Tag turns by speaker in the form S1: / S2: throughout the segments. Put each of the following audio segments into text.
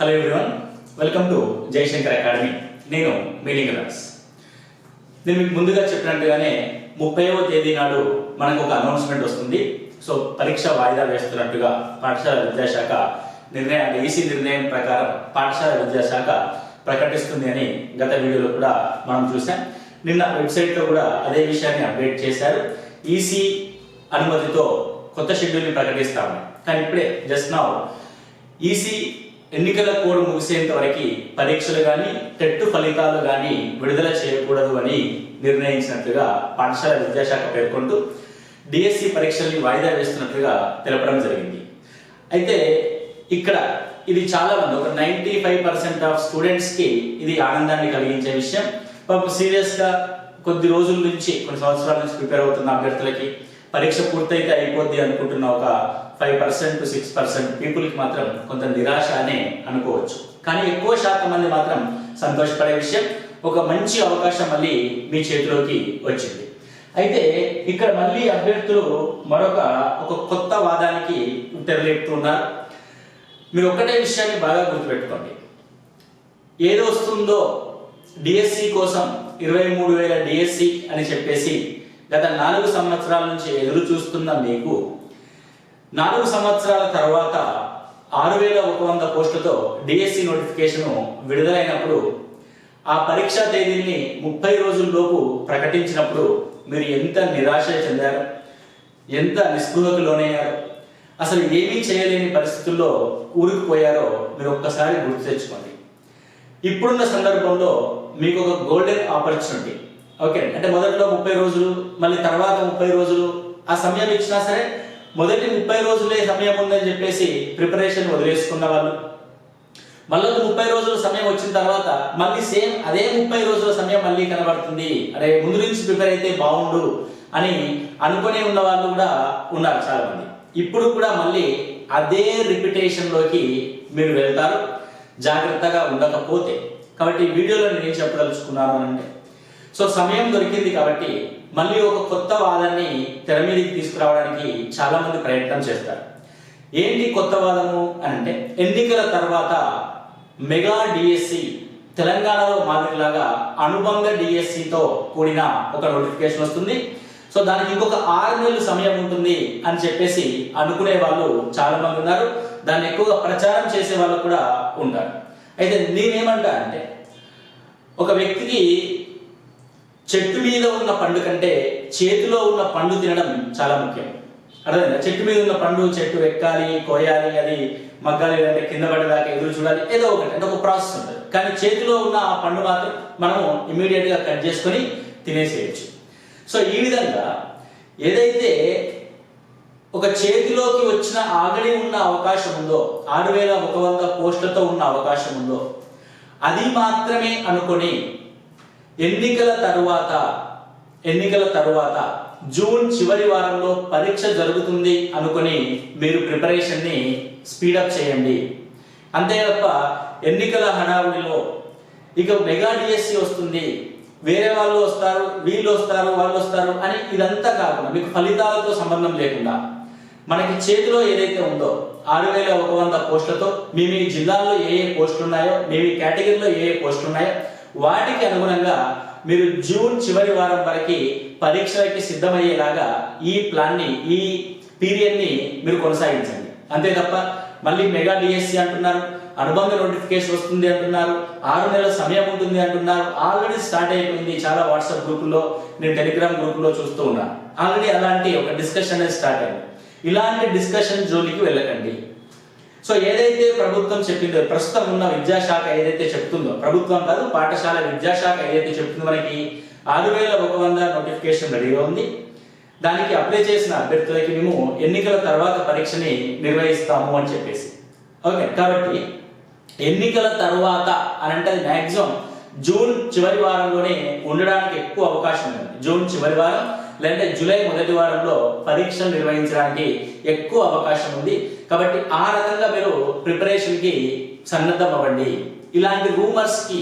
S1: Hello everyone welcome to Jayashankar academy నేను మీలింగ్ Ross నేను మీకు ముందుగా చెప్పినట్టుగానే ముప్పైవ తేదీ నాడు మనకు ఒక అనౌన్స్మెంట్ వస్తుంది. సో పరీక్ష వాయిదా వేస్తున్నట్టుగా పాఠశాల విద్యాశాఖ నిర్ణయాన్ని ఈసీ నిర్ణయం ప్రకారం పాఠశాల విద్యాశాఖ ప్రకటిస్తుంది అని గత వీడియోలో కూడా మనం చూసాం నిన్న వెబ్సైట్లో కూడా అదే విషయాన్ని అప్డేట్ చేశారు. ఈసీ అనుమతితో కొత్త షెడ్యూల్ని ప్రకటిస్తాము. కానీ ఇప్పుడే జస్ట్ నౌ ఈసీ ఎన్నికల కోడ్ ముగిసేంత వరకు పరీక్షలు కానీ టెట్టు ఫలితాలు కానీ విడుదల చేయకూడదు అని నిర్ణయించినట్లుగా పాఠశాల విద్యాశాఖ పేర్కొంటూ డిఎస్సి పరీక్షల్ని వాయిదా వేస్తున్నట్లుగా తెలపడం జరిగింది. అయితే ఇక్కడ ఇది చాలా మంది ఒక నైంటీ ఫైవ్ పర్సెంట్ ఆఫ్ స్టూడెంట్స్కి ఇది ఆనందాన్ని కలిగించే విషయం. పాపం సీరియస్గా కొద్ది రోజుల నుంచి కొన్ని సంవత్సరాల నుంచి ప్రిపేర్ అవుతున్న అభ్యర్థులకి పరీక్ష పూర్తయితే అయిపోద్ది అనుకుంటున్న ఒక five percent to six percent పీపుల్కి మాత్రం కొంత నిరాశ అనే అనుకోవచ్చు. కానీ ఎక్కువ శాతం మంది మాత్రం సంతోషపడే విషయం ఒక మంచి అవకాశం మళ్ళీ మీ చేతిలోకి వచ్చింది. అయితే ఇక్కడ మళ్ళీ అభ్యర్థులు మరొక ఒక కొత్త వాదానికి తెరలేపుతున్నారు. మీరు ఒక్కటే విషయాన్ని బాగా గుర్తుపెట్టుకోండి. ఏది వస్తుందో డిఎస్సి కోసం ఇరవై మూడు వేల డిఎస్సి అని చెప్పేసి గత నాలుగు సంవత్సరాల నుంచి ఎదురు చూస్తున్న మీకు నాలుగు సంవత్సరాల తర్వాత ఆరు వేల ఒక వంద పోస్టులతో డిఎస్సి నోటిఫికేషన్ విడుదలైనప్పుడు ఆ పరీక్షా తేదీని ముప్పై రోజుల్లోపు ప్రకటించినప్పుడు మీరు ఎంత నిరాశ చెందారు? ఎంత నిస్పృహకు లోనయ్యారు? అసలు ఏమీ చేయలేని పరిస్థితుల్లో కూరుకుపోయారో మీరు ఒక్కసారి గుర్తు తెచ్చుకోండి. ఇప్పుడున్న సందర్భంలో మీకు ఒక గోల్డెన్ ఆపర్చునిటీ ఓకే అంటే మొదట్లో ముప్పై రోజులు మళ్ళీ తర్వాత ముప్పై రోజులు ఆ సమయం ఇచ్చినా సరే మొదటి ముప్పై రోజులే సమయం ఉందని చెప్పేసి ప్రిపరేషన్ వదిలేసుకున్న వాళ్ళు. మళ్ళీ ముప్పై రోజుల సమయం వచ్చిన తర్వాత మళ్ళీ సేమ్ అదే ముప్పై రోజుల సమయం మళ్ళీ కనబడుతుంది. అరే ముందు నుంచి ప్రిపేర్ అయితే బాగుండు అని అనుకునే ఉన్న వాళ్ళు కూడా ఉన్నారు చాలా మంది ఇప్పుడు కూడా మళ్ళీ అదే రిపిటేషన్లోకి మీరు వెళ్తారు. జాగ్రత్తగా ఉండకపోతే. కాబట్టి ఈ వీడియోలో నేను ఏం చెప్పదలుచుకున్నాను అంటే సో సమయం దొరికింది కాబట్టి మళ్ళీ ఒక కొత్త వాదాన్ని తెర మీదకి తీసుకురావడానికి చాలా మంది ప్రయత్నం చేస్తారు. ఏంటి కొత్త వాదము అంటే ఎన్నికల తర్వాత మెగా డిఎస్సి తెలంగాణలో మాదిరిలాగా అనుబంధ డిఎస్సితో కూడిన ఒక నోటిఫికేషన్ వస్తుంది. సో దానికి ఇంకొక ఆరు నెలలు సమయం ఉంటుంది అని చెప్పేసి అనుకునే వాళ్ళు చాలా మంది ఉన్నారు. దాన్ని ఎక్కువగా ప్రచారం చేసే వాళ్ళు కూడా ఉంటారు. అయితే నేనేమంటా అంటే ఒక వ్యక్తికి చెట్టు మీద ఉన్న పండు కంటే చేతిలో ఉన్న పండు తినడం చాలా ముఖ్యం. అర్థమైందా? చెట్టు మీద ఉన్న పండు చెట్టు ఎక్కాలి కోయాలి అది మగ్గాలి అంటే కింద పడేదాకా ఎదురు చూడాలి ఏదో ఒకటి అంటే ఒక ప్రాసెస్ ఉంటుంది. కానీ చేతిలో ఉన్న ఆ పండు మాత్రం మనము ఇమీడియట్గా కట్ చేసుకొని తినేసేయచ్చు. సో ఈ విధంగా ఏదైతే ఒక చేతిలోకి వచ్చిన ఆగడి ఉన్న అవకాశం ఉందో ఆరు వేల ఒక వంద పోస్టులతో ఉన్న అవకాశం ఉందో అది మాత్రమే అనుకొని ఎన్నికల తరువాత ఎన్నికల తరువాత జూన్ చివరి వారంలో పరీక్ష జరుగుతుంది అనుకొని మీరు ప్రిపరేషన్ని స్పీడప్ చేయండి. అంతే తప్ప ఎన్నికల హడావుడిలో ఇక మెగా డిఎస్సి వస్తుంది వేరే వాళ్ళు వస్తారు వీళ్ళు వస్తారు వాళ్ళు వస్తారు అని ఇదంతా కాకుండా మీకు ఫలితాలతో సంబంధం లేకుండా మనకి చేతిలో ఏదైతే ఉందో ఆరు వేల ఒక వంద పోస్టులతో మీ మీ జిల్లాలో ఏ ఏ పోస్టులు ఉన్నాయో మీ మీ కేటగిరీలో ఏ ఏ పోస్టులు ఉన్నాయో వాటికి అనుగుణంగా మీరు జూన్ చివరి వారం వరకు పరీక్షలకి సిద్ధమయ్యేలాగా ఈ ప్లాన్ని ఈ పీరియడ్ని మీరు కొనసాగించండి. అంతే తప్ప మళ్ళీ మెగా డిఎస్సి అంటున్నారు అనుబంధ నోటిఫికేషన్ వస్తుంది అంటున్నారు ఆరు నెలల సమయం ఉంటుంది అంటున్నారు ఆల్రెడీ స్టార్ట్ అయిపోయింది చాలా వాట్సాప్ గ్రూపుల్లో నేను టెలిగ్రామ్ గ్రూపులో చూస్తూ ఉన్నాను ఆల్రెడీ అలాంటి ఒక డిస్కషన్ అనేది స్టార్ట్ అయింది. ఇలాంటి డిస్కషన్ జోలికి వెళ్ళకండి. సో ఏదైతే ప్రభుత్వం చెప్పిందో ప్రస్తుతం ఉన్న విద్యాశాఖ ఏదైతే చెప్తుందో ప్రభుత్వం కాదు పాఠశాల విద్యాశాఖ ఏదైతే చెప్తుందో మనకి ఆరు వేల ఒక వంద నోటిఫికేషన్ రెడీగా ఉంది. దానికి అప్లై చేసిన అభ్యర్థులకి మేము ఎన్నికల తర్వాత పరీక్షని నిర్వహిస్తాము అని చెప్పేసి. ఓకే కాబట్టి ఎన్నికల తర్వాత అని అంటే అది మ్యాక్సిమం జూన్ చివరి వారంలోనే ఉండడానికి ఎక్కువ అవకాశం ఉంది. జూన్ చివరి వారం లేదంటే జూలై మొదటి వారంలో పరీక్షలు నిర్వహించడానికి ఎక్కువ అవకాశం ఉంది. కాబట్టి ఆ రకంగా మీరు ప్రిపరేషన్కి సన్నద్ధం అవ్వండి ఇలాంటి రూమర్స్కి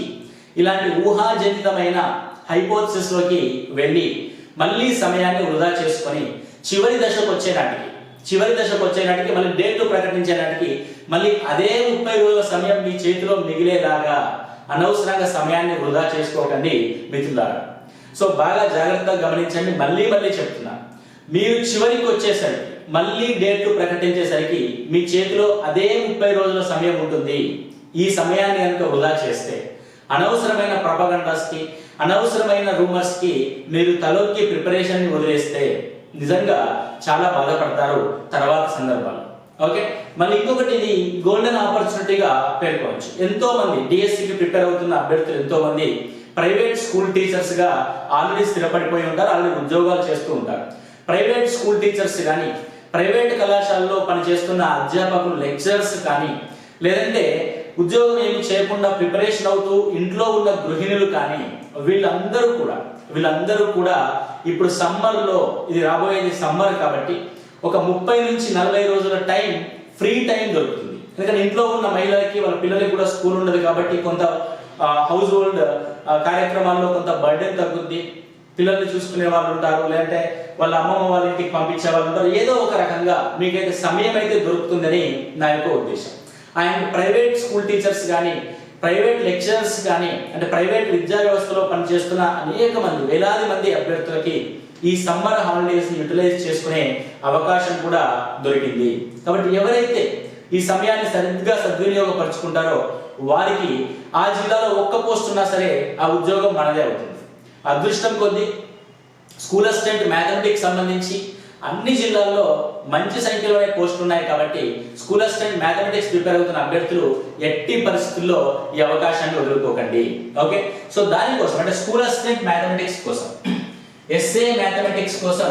S1: ఇలాంటి ఊహాజనితమైన హైపోసిస్లోకి వెళ్ళి మళ్ళీ సమయాన్ని వృధా చేసుకొని చివరి దశకు వచ్చేనాటికి చివరి దశకు వచ్చేనాటికి మళ్ళీ డేట్లు ప్రకటించేనాటికి మళ్ళీ అదే ముప్పై రోజుల సమయం మీ చేతిలో మిగిలేలాగా అనవసరంగా సమయాన్ని వృధా చేసుకోకండి మిత్రులారా. సో బాగా జాగ్రత్తగా గమనించండి మళ్ళీ మళ్ళీ చెప్తున్నా. మీరు చివరికి వచ్చేసరికి మళ్ళీ డేట్లు ప్రకటించేసరికి మీ చేతిలో అదే ముప్పై రోజుల సమయం ఉంటుంది. ఈ సమయాన్ని కనుక వృధా చేస్తే అనవసరమైన propagandas అనవసరమైన రూమర్స్కి మీరు తలొక్కి ప్రిపరేషన్ని వదిలేస్తే నిజంగా చాలా బాధపడతారు తర్వాత సందర్భాలు. ఓకే? మళ్ళీ ఇంకొకటి ఇది గోల్డెన్ ఆపర్చునిటీగా పేర్కోవచ్చు ఎంతో మంది డిఎస్సికి ప్రిపేర్ అవుతున్న అభ్యర్థులు ఎంతో మంది ప్రైవేట్ స్కూల్ టీచర్స్గా ఆల్రెడీ స్థిరపడిపోయి ఉంటారు ఆల్రెడీ ఉద్యోగాలు చేస్తూ ఉంటారు. ప్రైవేట్ స్కూల్ టీచర్స్ కానీ ప్రైవేట్ కళాశాలలో పనిచేస్తున్న అధ్యాపకులు లెక్చరర్స్ కానీ లేదంటే ఉద్యోగం ఏమి చేయకుండా ప్రిపరేషన్ అవుతూ ఇంట్లో ఉన్న గృహిణులు కానీ వీళ్ళందరూ కూడా వీళ్ళందరూ కూడా ఇప్పుడు సమ్మర్లో ఇది రాబోయేది సమ్మర్ కాబట్టి ఒక ముప్పై నుంచి నలభై రోజుల టైం ఫ్రీ టైం దొరుకుతుంది. ఎందుకంటే ఇంట్లో ఉన్న మహిళలకి వాళ్ళ పిల్లలకి కూడా స్కూల్ ఉండదు కాబట్టి కొంత హౌస్ హోల్డ్ కార్యక్రమాల్లో కొంత బర్డెన్ తగ్గుద్ది. పిల్లల్ని చూసుకునే వాళ్ళు ఉంటారు లేదంటే వాళ్ళ అమ్మమ్మ వాళ్ళ ఇంటికి పంపించే వాళ్ళు ఉంటారు. ఏదో ఒక రకంగా మీకైతే సమయం అయితే దొరుకుతుందని నా యొక్క ఉద్దేశం. అండ్ ప్రైవేట్ స్కూల్ టీచర్స్ కానీ ప్రైవేట్ లెక్చరర్స్ కానీ అంటే ప్రైవేట్ విద్యా వ్యవస్థలో పనిచేస్తున్న అనేక మంది వేలాది మంది అభ్యర్థులకి ఈ సమ్మర్ హాలిడేస్ యూటిలైజ్ చేసుకునే అవకాశం కూడా దొరికింది. కాబట్టి ఎవరైతే ఈ సమయాన్ని సరిగ్గా సద్వినియోగపరుచుకుంటారో వారికి ఆ జిల్లాలో ఒక్క పోస్ట్ ఉన్నా సరే ఆ ఉద్యోగం మనదే అవుతుంది. అదృష్టం కొద్ది స్కూల్ అసిస్టెంట్ మ్యాథమెటిక్స్ సంబంధించి అన్ని జిల్లాల్లో మంచి సంఖ్యలోనే పోస్టులు ఉన్నాయి కాబట్టి స్కూల్ అసిస్టెంట్ మ్యాథమెటిక్స్ ప్రిపేర్ అవుతున్న అభ్యర్థులు ఎట్టి పరిస్థితుల్లో ఈ అవకాశాన్ని వదులుకోకండి. ఓకే? సో దానికోసం అంటే స్కూల్ అసిస్టెంట్ మ్యాథమెటిక్స్ కోసం ఎస్ఏ మ్యాథమెటిక్స్ కోసం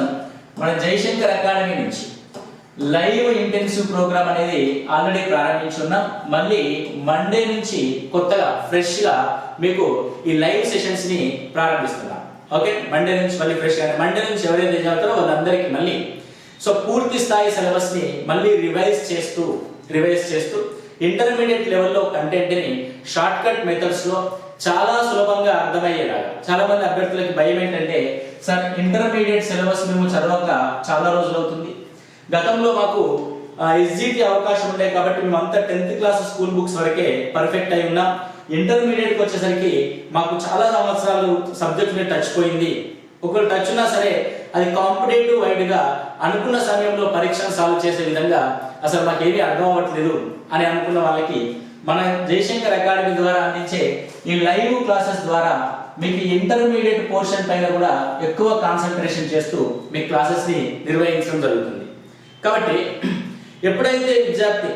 S1: మన జయశంకర్ అకాడమీ నుంచి లైవ్ ఇంటెన్సివ్ ప్రోగ్రామ్ అనేది ఆల్రెడీ ప్రారంభించున్నాం. మళ్ళీ మండే నుంచి కొత్తగా ఫ్రెష్గా మీకు ఈ లైవ్ సెషన్స్ని ప్రారంభిస్తున్నాం. ఓకే? మండే నుంచి మళ్ళీ ఫ్రెష్గా మండే నుంచి ఎవరైతే చదువుతారో వాళ్ళందరికీ మళ్ళీ. సో పూర్తి స్థాయి సిలబస్ని మళ్ళీ రివైజ్ చేస్తూ రివైజ్ చేస్తూ ఇంటర్మీడియట్ లెవెల్లో కంటెంట్ని షార్ట్ కట్ మెథడ్స్లో చాలా సులభంగా అర్థమయ్యేలాగా. చాలా మంది అభ్యర్థులకి భయం ఏంటంటే సార్ ఇంటర్మీడియట్ సిలబస్ మేము చదవక చాలా రోజులు అవుతుంది. గతంలో మాకు ఎస్జిటి అవకాశం ఉండే కాబట్టి మేము అంతా టెన్త్ క్లాస్ స్కూల్ బుక్స్ వరకే పర్ఫెక్ట్ అయి ఉన్నాం. ఇంటర్మీడియట్కి వచ్చేసరికి మాకు చాలా సంవత్సరాలు సబ్జెక్ట్ని టచ్ పోయింది. ఒకరు టచ్ ఉన్నా సరే అది కాంపిటేటివ్ వైడ్గా అనుకున్న సమయంలో పరీక్షను సాల్వ్ చేసే విధంగా అసలు మాకు అర్థం అవ్వట్లేదు అని అనుకున్న వాళ్ళకి మన జయశంకర్ అకాడమీ ద్వారా అందించే ఈ లైవ్ క్లాసెస్ ద్వారా మీకు ఇంటర్మీడియట్ పోర్షన్ పైన కూడా ఎక్కువ కాన్సన్ట్రేషన్ చేస్తూ మీ క్లాసెస్ని నిర్వహించడం జరుగుతుంది. కాబట్టి ఎప్పుడైతే విద్యార్థి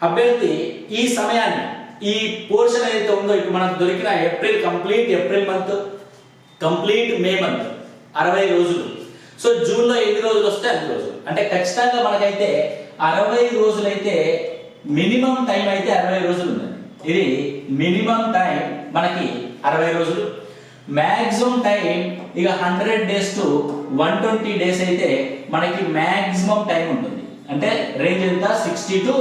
S1: అభ్యర్థి ఈ సమయాన్ని ఈ పోర్షన్ ఏదైతే ఉందో ఇప్పుడు మనకు దొరికిన April complete April month complete May month అరవై రోజులు. సో జూన్లో ఎన్ని రోజులు వస్తే అన్ని రోజులు. అంటే ఖచ్చితంగా మనకైతే అరవై రోజులైతే మినిమం టైం అయితే అరవై రోజులు ఉంది ఇది మినిమం టైం మనకి అరవై రోజులు. మ్యాక్సిమం టైం ఇక hundred days to one twenty days అయితే మనకి మ్యాక్సిమం టైం ఉంటుంది. అంటే రేంజ్ ఎంత? Sixty to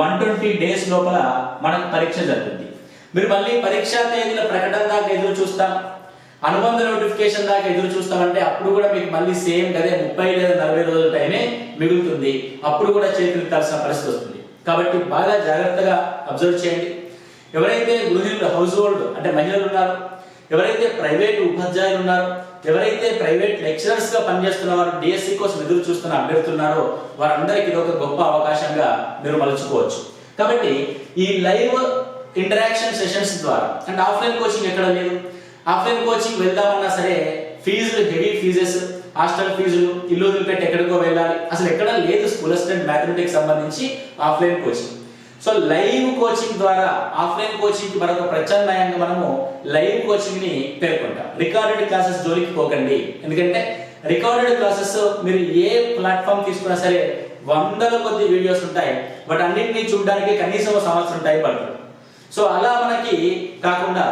S1: one twenty days లోపల మనకు పరీక్ష జరుగుతుంది మీరు మళ్ళీ పరీక్షా తేదీల ప్రకటన దాకా ఎదురు చూస్తాం. అనుబంధ నోటిఫికేషన్ దాకా ఎదురు చూస్తామంటే అప్పుడు కూడా మీకు మళ్ళీ సేమ్ అదే ముప్పై లేదా నలభై రోజుల టైమే మిగులుతుంది. అప్పుడు కూడా చేతులెత్తాల్సిన పరిస్థితి వస్తుంది. కాబట్టి బాగా జాగ్రత్తగా అబ్జర్వ్ చేయండి. ఎవరైతే గృహిణులు హౌస్ హోల్డ్ అంటే మహిళలు ఉన్నారు ఎవరైతే ప్రైవేట్ ఉపాధ్యాయులు ఉన్నారో ఎవరైతే ప్రైవేట్ లెక్చరర్స్గా పనిచేస్తున్న వారు డిఎస్సి కోసం ఎదురు చూస్తున్న అభ్యర్థులు ఉన్నారో వారందరికీ ఇది ఒక గొప్ప అవకాశంగా మీరు మలుచుకోవచ్చు. కాబట్టి ఈ లైవ్ ఇంటరాక్షన్ సెషన్స్ ద్వారా అంటే ఆఫ్లైన్ కోచింగ్ ఎక్కడ లేదు? ఆఫ్లైన్ కోచింగ్ వెళ్దామన్నా సరే ఫీజులు హెవీ ఫీజెస్ హాస్టల్ ఫీజులు ఇల్లు వదిలిపెట్టి ఎక్కడికో వెళ్ళాలి. అసలు ఎక్కడ లేదు స్కూల్ అసిస్టెంట్ మ్యాథమెటిక్స్ సంబంధించి offline coaching. So live coaching ద్వారా ఆఫ్లైన్ కోచింగ్కి మరొక ప్రత్యామ్నాయంగా మనము లైవ్ కోచింగ్ని పేర్కొంటాం. రికార్డెడ్ క్లాసెస్ జోలికి పోకండి. ఎందుకంటే రికార్డెడ్ క్లాసెస్ మీరు ఏ ప్లాట్ఫామ్ తీసుకున్నా సరే వందల కొద్ది వీడియోస్ ఉంటాయి. బట్ అన్నింటినీ చూడడానికి కనీసం సంవత్సరం టైం పడుతుంది. సో అలా మనకి కాకుండా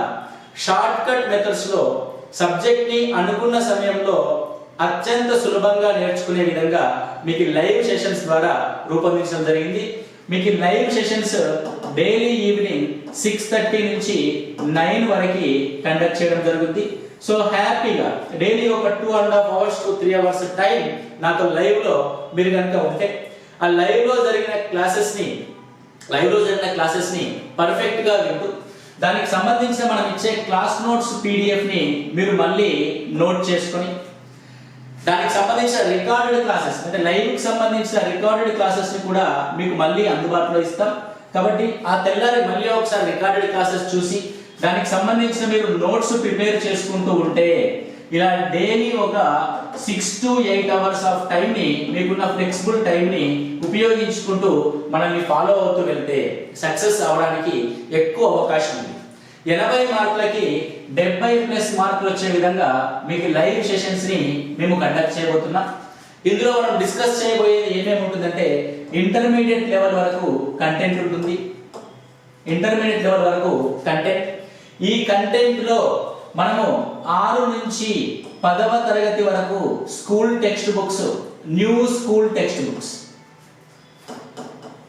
S1: షార్ట్ కట్ మెథడ్స్లో సబ్జెక్ట్ని అనుకున్న సమయంలో అత్యంత సులభంగా నేర్చుకునే విధంగా మీకు లైవ్ సెషన్స్ ద్వారా రూపొందించడం జరిగింది. మీకు live sessions daily evening six thirty నుంచి నైన్ వరకు కండక్ట్ చేయడం జరుగుతుంది సో హ్యాపీగా డైలీ ఒక two and half hours to three hours time నాతో లైవ్లో మీరు కనుక ఉంటే ఆ లైవ్లో జరిగిన క్లాసెస్ని లైవ్లో జరిగిన క్లాసెస్ని పర్ఫెక్ట్గా వింటూ దానికి సంబంధించిన మనం ఇచ్చే క్లాస్ నోట్స్ పీడిఎఫ్ని మీరు మళ్ళీ నోట్ చేసుకొని దానికి సంబంధించిన రికార్డెడ్ క్లాసెస్ అంటే లైవ్కి సంబంధించిన రికార్డెడ్ క్లాసెస్ని కూడా మీకు మళ్ళీ అందుబాటులో ఇస్తాం. కాబట్టి ఆ తెల్లారి మళ్ళీ ఒకసారి రికార్డెడ్ క్లాసెస్ చూసి దానికి సంబంధించిన మీరు నోట్స్ ప్రిపేర్ చేసుకుంటూ ఉంటే ఇలా డైలీ ఒక six to eight hours of time ని మీకున్న ఫ్లెక్సిబుల్ టైం ని ఉపయోగించుకుంటూ మనల్ని ఫాలో అవుతూ వెళ్తే సక్సెస్ అవడానికి ఎక్కువ అవకాశం ఉంది. ఎనభై మార్కులకి డెబ్బై ప్లస్ మార్కులు వచ్చే విధంగా మీకు లైవ్ సెషన్స్ని మేము కండక్ట్ చేయబోతున్నాం. ఇందులో మనం డిస్కస్ చేయబోయేది ఏమేమి ఉంటుందంటే ఇంటర్మీడియట్ లెవెల్ వరకు కంటెంట్ ఉంటుంది. ఇంటర్మీడియట్ లెవెల్ వరకు కంటెంట్ ఈ కంటెంట్లో మనము ఆరు నుంచి పదవ తరగతి వరకు school text books new school text books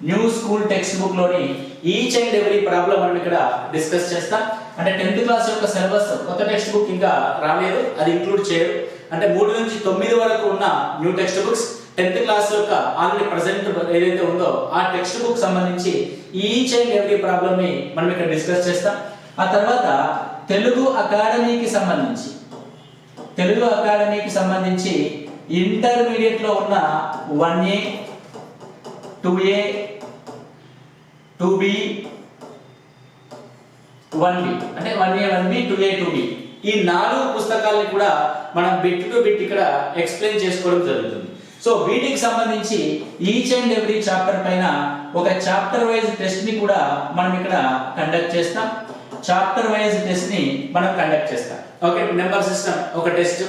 S1: new school text బుక్లోని each and every problem మనం ఇక్కడ డిస్కస్ చేస్తాం. అంటే టెన్త్ క్లాస్ యొక్క సిలబస్ కొత్త టెక్స్ట్ బుక్ ఇంకా రాలేదు. అది ఇంక్లూడ్ చేయరు. అంటే మూడు నుంచి తొమ్మిది వరకు ఉన్న new text books tenth class యొక్క ఆల్రెడీ ప్రజెంట్ ఏదైతే ఉందో ఆ టెక్స్ట్ బుక్ సంబంధించి ఈచ్ అండ్ ఎవరీ ప్రాబ్లమ్ని మనం ఇక్కడ డిస్కస్ చేస్తాం. ఆ తర్వాత తెలుగు అకాడమీకి సంబంధించి తెలుగు అకాడమీకి సంబంధించి ఇంటర్మీడియట్లో ఉన్న one A two A two B one B. అంటే one A one B two A two B. ఈ నాలుగు పుస్తకాలని కూడా మనం బిట్ టు బిట్ ఇక్కడ ఎక్స్ప్లెయిన్ చేసుకోవడం జరుగుతుంది. సో వీటికి సంబంధించి ఈచ్ అండ్ ఎవ్రీ చాప్టర్ పైన ఒక చాప్టర్ వైజ్ టెస్ట్ని కూడా మనం ఇక్కడ కండక్ట్ చేస్తాం. చాప్టర్ వైజ్ టెస్ట్ని మనం కండక్ట్ చేస్తాం. ఓకే నెంబర్ సిస్టమ్ ఒక టెస్ట్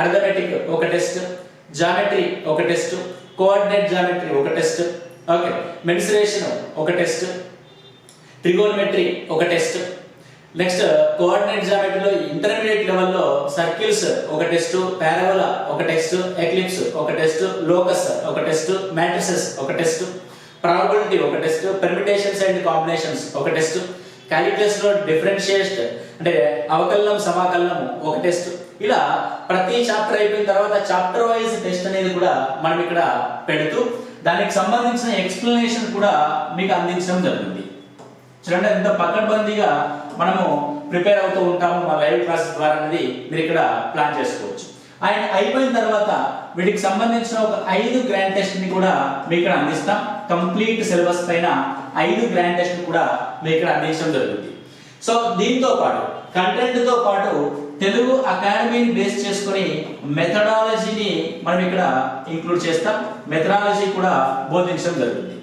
S1: అర్థమెటిక్ ఒక టెస్ట్ జామెట్రీ ఒక టెస్ట్ కోఆర్డినేట్ జామెట్రీ ఒక టెస్ట్ ఓకే మెన్సురేషన్ ఒక టెస్ట్ ట్రిగోనమెట్రీ ఒక టెస్ట్ నెక్స్ట్ కోఆర్డినేట్ జామెట్రీలో ఇంటర్మీడియట్ లెవెల్లో సర్కిల్స్ ఒక టెస్ట్ పారాబోలా ఒక టెస్ట్ ఎక్లిప్స్ ఒక టెస్ట్ లోకస్ ఒక టెస్ట్ మ్యాట్రిసెస్ ఒక టెస్ట్ ప్రాబబిలిటీ ఒక టెస్ట్ పెర్మిటేషన్స్ అండ్ కాంబినేషన్స్ ఒక టెస్ట్ క్యాలిక్యులస్లో డిఫరెన్షియేట్ అంటే అవకలనం సమాకలనం ఒక టెస్ట్ ఇలా ప్రతి చాప్టర్ అయిపోయిన తర్వాత చాప్టర్ వైజ్ టెస్ట్ అనేది కూడా మనం ఇక్కడ పెడుతూ దానికి సంబంధించిన ఎక్స్ప్లెనేషన్ కూడా మీకు అందించడం జరుగుతుంది చూడండి ఎంత పకడ్బందీగా మనము ప్రిపేర్ అవుతూ ఉంటాము మా లైవ్ క్లాసెస్ ద్వారా అనేది మీరు ఇక్కడ ప్లాన్ చేసుకోవచ్చు. అండ్ అయిపోయిన తర్వాత వీటికి సంబంధించిన ఒక ఐదు గ్రాండ్ టెస్ట్ని కూడా మీకు ఇక్కడ అందిస్తాం. కంప్లీట్ సిలబస్ పైన ఐదు గ్రాండ్ టెస్ట్ కూడా మీకు ఇక్కడ అందించడం జరుగుతుంది. సో దీంతో పాటు కంటెంట్తో పాటు తెలుగు అకాడమీని బేస్ చేసుకొని మెథడాలజీని మనం ఇక్కడ ఇంక్లూడ్ చేస్తాం. మెథడాలజీ కూడా బోధించడం జరుగుతుంది.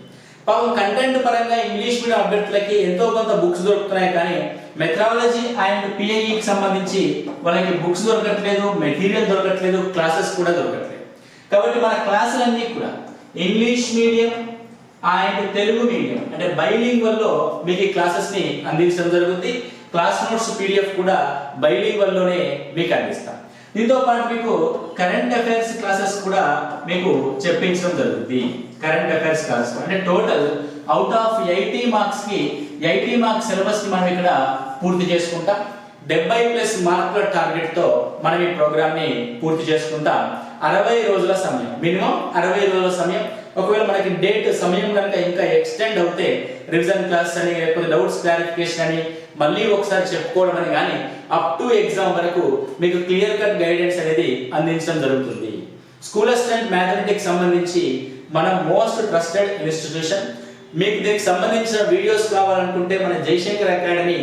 S1: పాపం కంటెంట్ పరంగా ఇంగ్లీష్ మీడియం అభ్యర్థులకి ఎంతో కొంత బుక్స్ దొరుకుతున్నాయి కానీ మెథడాలజీ అండ్ పిఐఈకి సంబంధించి వాళ్ళకి బుక్స్ దొరకట్లేదు మెటీరియల్ దొరకట్లేదు క్లాసెస్ కూడా దొరకట్లేదు. కాబట్టి మన క్లాసులన్నీ కూడా English medium and Telugu medium అంటే బైలింగ్ వల్ల మీకు ఈ క్లాసెస్ని అందించడం జరుగుతుంది. క్లాస్ నోట్స్ పీడిఎఫ్ కూడా బైలింగ్వల్లోనే మీకు అందిస్తాం. దీంతో పాటు మీకు కరెంట్ అఫైర్స్ క్లాసెస్ కూడా మీకు చెప్పించడం జరుగుతుంది కరెంట్ అఫైర్స్ క్లాసెస్ అంటే టోటల్ అవుట్ ఆఫ్ ఎయిటీ మార్క్స్కి ఎయిటీ మార్క్స్ సిలబస్ని మనం ఇక్కడ పూర్తి చేసుకుంటాం. డెబ్బై ప్లస్ మార్కుల టార్గెట్తో మనం ఈ ప్రోగ్రామ్ని పూర్తి చేసుకుంటాం. అరవై రోజుల సమయం. మినిమం అరవై రోజుల సమయం. ఒకవేళ మనకి డేట్ సమయం కనుక ఇంకా ఎక్స్టెండ్ అవుతే రివిజన్ క్లాస్ అని లేకపోతే డౌట్స్ క్లారిఫికేషన్ అని మళ్ళీ ఒకసారి చెప్పుకోవడం అని కానీ అప్ టు ఎగ్జామ్ వరకు మీకు క్లియర్ కట్ గైడెన్స్ అనేది అందించడం జరుగుతుంది. స్కూల్ అసిస్టెంట్ మ్యాథమెటిక్స్ సంబంధించి మన మోస్ట్ ట్రస్టెడ్ ఇన్స్టిట్యూషన్ మీకు దీనికి సంబంధించిన వీడియోస్ కావాలనుకుంటే మన జయశంకర్ అకాడమీ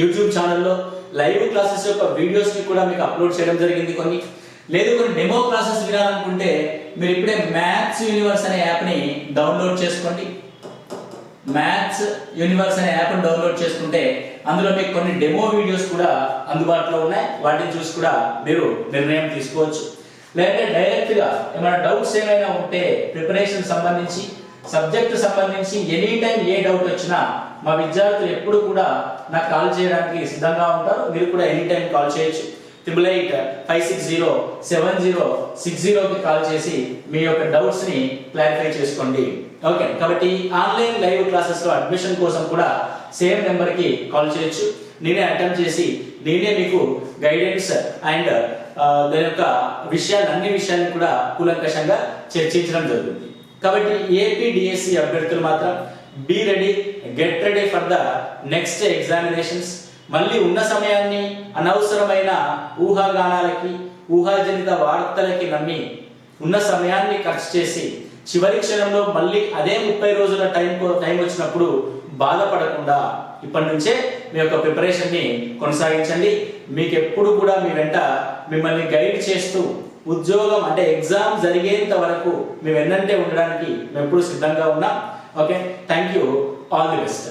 S1: యూట్యూబ్ ఛానల్లో లైవ్ క్లాసెస్ యొక్క వీడియోస్ని కూడా మీకు అప్లోడ్ చేయడం జరిగింది కొన్ని. లేదు కొన్ని డెమో క్లాసెస్ వినాలనుకుంటే మీరు ఇప్పుడే మ్యాథ్స్ యూనివర్స్ అనే యాప్ని డౌన్లోడ్ చేసుకోండి. మ్యాథ్స్ యూనివర్స్ అనే యాప్ని డౌన్లోడ్ చేసుకుంటే అందులో మీకు కొన్ని డెమో వీడియోస్ కూడా అందుబాటులో ఉన్నాయి. వాటిని చూసి కూడా మీరు నిర్ణయం తీసుకోవచ్చు. లేదంటే డైరెక్ట్గా ఏమైనా డౌట్స్ ఏమైనా ఉంటే ప్రిపరేషన్ సంబంధించి సబ్జెక్ట్ సంబంధించి ఎనీ టైం ఏ డౌట్ వచ్చినా మా విద్యార్థులు ఎప్పుడు కూడా నాకు కాల్ చేయడానికి సిద్ధంగా ఉంటారు. మీరు కూడా ఎనీ టైం కాల్ చేయొచ్చు triple eight five six zero seven zero six జీరోకి కాల్ చేసి మీ యొక్క డౌట్స్ని క్లారిఫై చేసుకోండి. ఓకే కాబట్టి ఆన్లైన్ లైవ్ క్లాసెస్లో అడ్మిషన్ కోసం కూడా సేమ్ నెంబర్కి కాల్ చేయొచ్చు. నేనే అటెంప్ట్ చేసి నేనే మీకు గైడెన్స్ అండ్ దాని యొక్క విషయాలు అన్ని విషయాలను కూడా కూలంకషంగా చర్చించడం జరుగుతుంది. కాబట్టి ఏపీ డిఎస్సి అభ్యర్థులు మాత్రం be ready get ready for the next examinations మళ్ళీ ఉన్న సమయాన్ని అనవసరమైన ఊహాగానాలకి ఊహాజనిత వార్తలకి నమ్మి ఉన్న సమయాన్ని ఖర్చు చేసి చివరి క్షణంలో మళ్ళీ అదే ముప్పై రోజుల టైం టైం వచ్చినప్పుడు బాధపడకుండా ఇప్పటి నుంచే మీ యొక్క ప్రిపరేషన్ని కొనసాగించండి. మీకు ఎప్పుడు కూడా మీ వెంట మిమ్మల్ని గైడ్ చేస్తూ ఉద్యోగం అంటే ఎగ్జామ్ జరిగేంత వరకు మేము ఎన్నంటే ఉండడానికి మేము ఎప్పుడు సిద్ధంగా ఉన్నాం. Okay? Thank you all the best.